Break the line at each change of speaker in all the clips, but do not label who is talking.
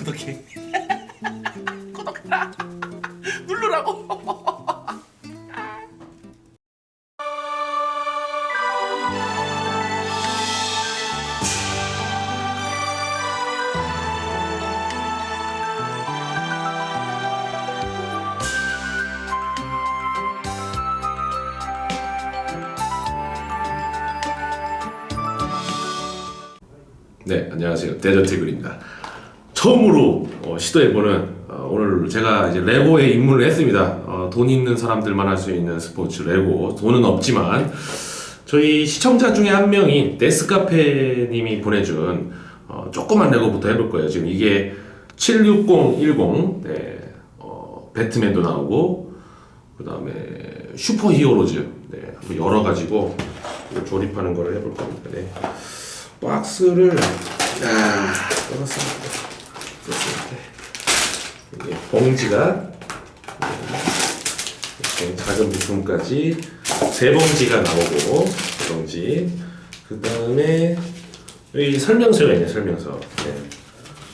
구독해. 구독해라. 누르라고.
네, 안녕하세요. 데저티글입니다. 처음으로 어, 시도해보는 어, 오늘 제가 이제 레고에 입문을 했습니다. 어, 돈 있는 사람들만 할 수 있는 스포츠 레고. 돈은 없지만 저희 시청자 중에 한 명이 데스카페님이 보내준 어, 조그만 레고부터 해볼 거예요. 지금 이게 76010 네, 어, 배트맨도 나오고 그 다음에 슈퍼 히어로즈 네, 한번 열어가지고 조립하는 거를 해볼 겁니다. 네. 박스를 아, 떨었습니다. 이게 봉지가 작은 부품까지 세 봉지가 나오고 세 봉지. 그 다음에 여기 설명서가 있네 설명서. 네.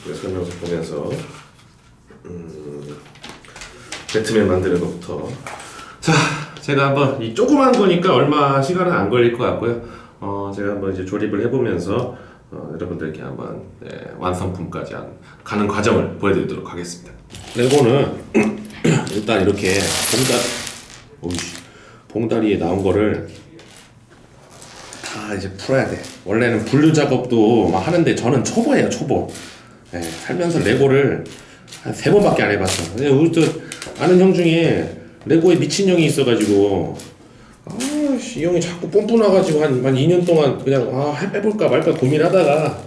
그 설명서 보면서 음, 배트맨 만드는 것부터. 자 제가 한번 이 조그만 거니까 얼마 시간은 안 걸릴 것 같고요. 어 제가 한번 이제 조립을 해보면서 어, 여러분들께 한번 네, 완성품까지 한, 가는 과정을 보여드리도록 하겠습니다 레고는 일단 이렇게 봉다 오이씨 봉다리에 나온 거를 다 이제 풀어야 돼. 원래는 분류 작업도 막 하는데 저는 초보예요, 초보. 예, 살면서 레고를 한 세 번밖에 안 해봤어. 근데 우리 또 아는 형 중에 레고에 미친 형이 있어가지고 아씨 이 형이 자꾸 뽐뿌 나가지고 한, 한 2년 동안 그냥 아 해볼까 말까 고민하다가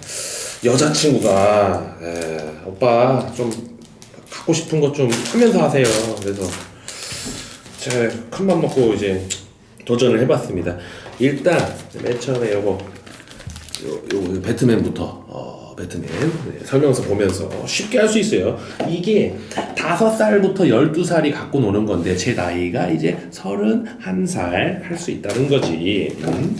여자친구가 에, 오빠 좀 갖고 싶은 것 좀 하면서 하세요. 그래서 제가 큰 맘 먹고 이제 도전을 해봤습니다. 일단 맨 처음에 요거 요, 요 배트맨부터 어, 배트맨 네, 설명서 보면서 쉽게 할 수 있어요. 이게 다섯 살부터 열두 살이 갖고 노는 건데 제 나이가 이제 서른 한 살 할 수 있다는 거지. 음.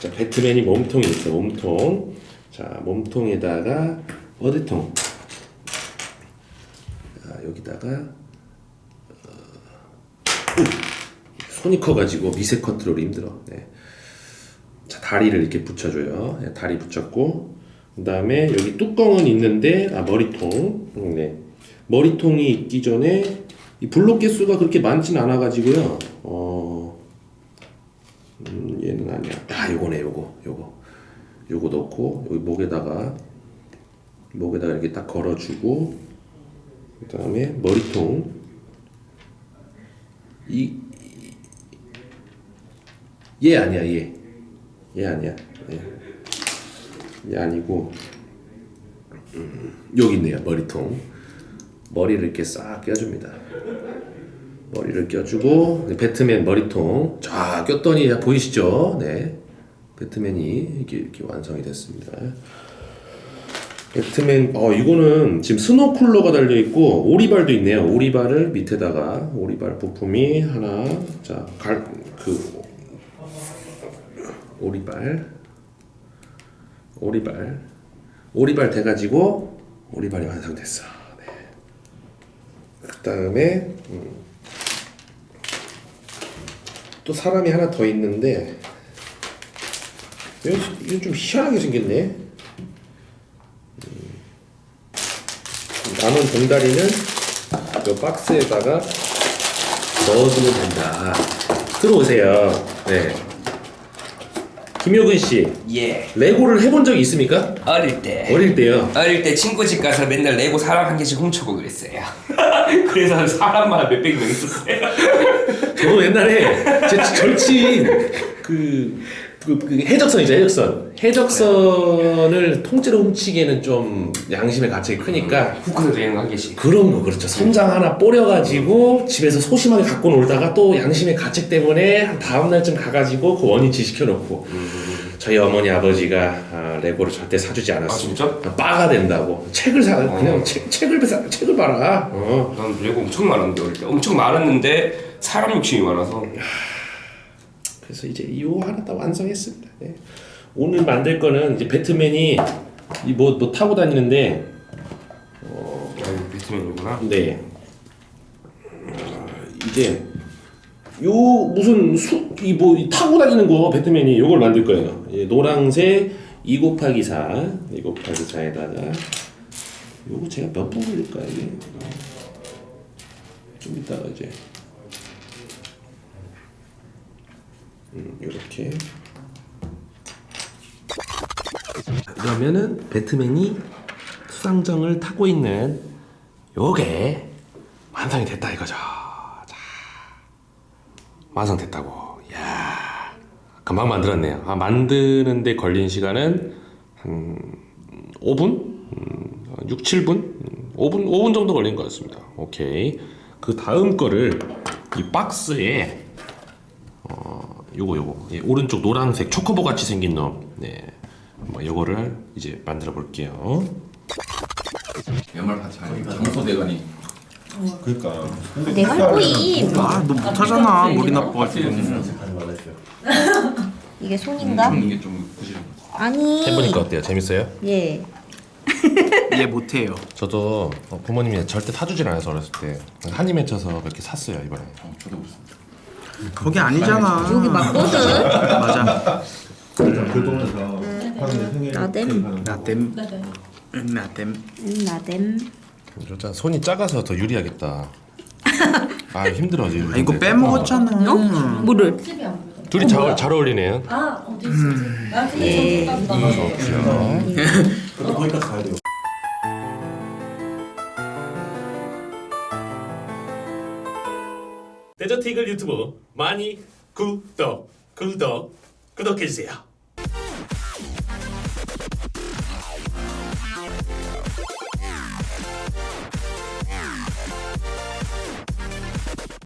자 배트맨이 몸통이 있어 몸통. 자 몸통에다가 어디통. 자 여기다가 어, 손이 커가지고 미세 컨트롤이 힘들어. 네. 자, 다리를 이렇게 붙여줘요. 네, 다리 붙였고, 그 다음에 여기 뚜껑은 있는데, 아, 머리통. 음, 네. 머리통이 있기 전에, 이 블록 개수가 그렇게 많진 않아 가지고요. 어, 음, 얘는 아니야. 아, 요거네, 요거, 요거. 요거 넣고, 여기 목에다가, 목에다가 이렇게 딱 걸어주고, 그 다음에 머리통. 이, 얘 아니야, 얘. 얘 아니야. 얘, 얘 아니고 음, 여기 있네요 머리통. 머리를 이렇게 싹 껴줍니다. 머리를 껴주고 네, 배트맨 머리통 자 꼈더니 야, 보이시죠? 네, 배트맨이 이렇게, 이렇게 완성이 됐습니다. 배트맨 어 이거는 지금 스노 쿨러가 달려 있고 오리발도 있네요. 오리발을 밑에다가 오리발 부품이 하나 자갈그 오리발 오리발 오리발 돼가지고 오리발이 완성됐어. 네. 그 다음에 음. 또 사람이 하나 더 있는데 이거 좀 희한하게 생겼네. 음. 남은 봉다리는 이 박스에다가 넣어두면 된다. 들어오세요. 네. 김효근 씨,
예.
레고를 해본 적이 있습니까?
어릴 때.
어릴 때요.
어릴 때 친구 집 가서 맨날 레고 사람 한 개씩 훔쳐고 그랬어요. 그래서 사람마다 몇백 명 있었어요.
저도 옛날에 제 절친 그, 그, 그 해적선이죠 해적선. 해적선을 통째로 훔치기에는 좀 양심의 가책이 크니까
후크도 여행 한 개씩.
그런 거 그렇죠. 선장 하나 뿌려가지고 집에서 소심하게 갖고 놀다가 또 양심의 가책 때문에 한 다음 날쯤 가가지고 그 원위치 시켜놓고 저희 어머니 아버지가 아, 레고를 절대 사주지 않았습니다.
아, 진짜?
빠가 된다고 책을 사 그냥
어.
책 책을 사 책을 봐라. 어.
난 레고 엄청 많았는데 어릴 때. 엄청 많았는데 사람 욕심이 많아서.
그래서 이제 이거 하나 다 완성했습니다. 네. 오늘 만들 거는 이제 배트맨이 이뭐뭐 타고 다니는데 어,
배트맨이구나.
네. 이제 요 무슨 수이뭐 타고 다니는 거 배트맨이 요걸 만들 거예요. 예, 노랑색 2 곱하기 4, 2 곱하기 4에다가 요거 제가 몇번 걸릴까 이게 좀 이따가 이제 음, 이렇게 그러면은 배트맨이 수상정을 타고 있는 요게 완성이 됐다 이거죠. 자, 완성됐다고. 야, 금방 만들었네요. 아, 만드는데 걸린 시간은 한 5분, 음, 6, 7분, 음, 5분, 5분 정도 걸린 것 같습니다. 오케이. 그 다음 거를 이 박스에 어, 요거 요거 예, 오른쪽 노란색 초코보 같이 생긴 놈, 네, 뭐 요거를 이제 만들어 볼게요.
연말 파티 장소 대관이
그러니까.
내가 할 거임.
아, 너 못하잖아. 머리 나빠가지고.
이게 손인가?
게좀 부실한 거
아니.
해보니까 어때요? 재밌어요?
예.
얘 못해요.
저도 어, 부모님이 절대 사주질 않아서 어렸을 때 한이 맺혀서 그렇게 샀어요 이번에.
어, 저도 그렇습니다
거기 아니잖아.
여기 맞거든.
맞아.
긁으면서 하는 생일
나댐.
나댐. 나댐.
음, 나댐.
진짜 손이 작아서 더 유리하겠다. 아 힘들어 지금.
아, 이거 빼먹었잖아.
물을.
둘이 잘, 잘 어울리네요.
아 어디 있어? 나 근데
예.
저기까지 나가.
그래도 거기까지 가야 돼요.
데저트 이글 유튜브 많이 구독 구독 구독해주세요.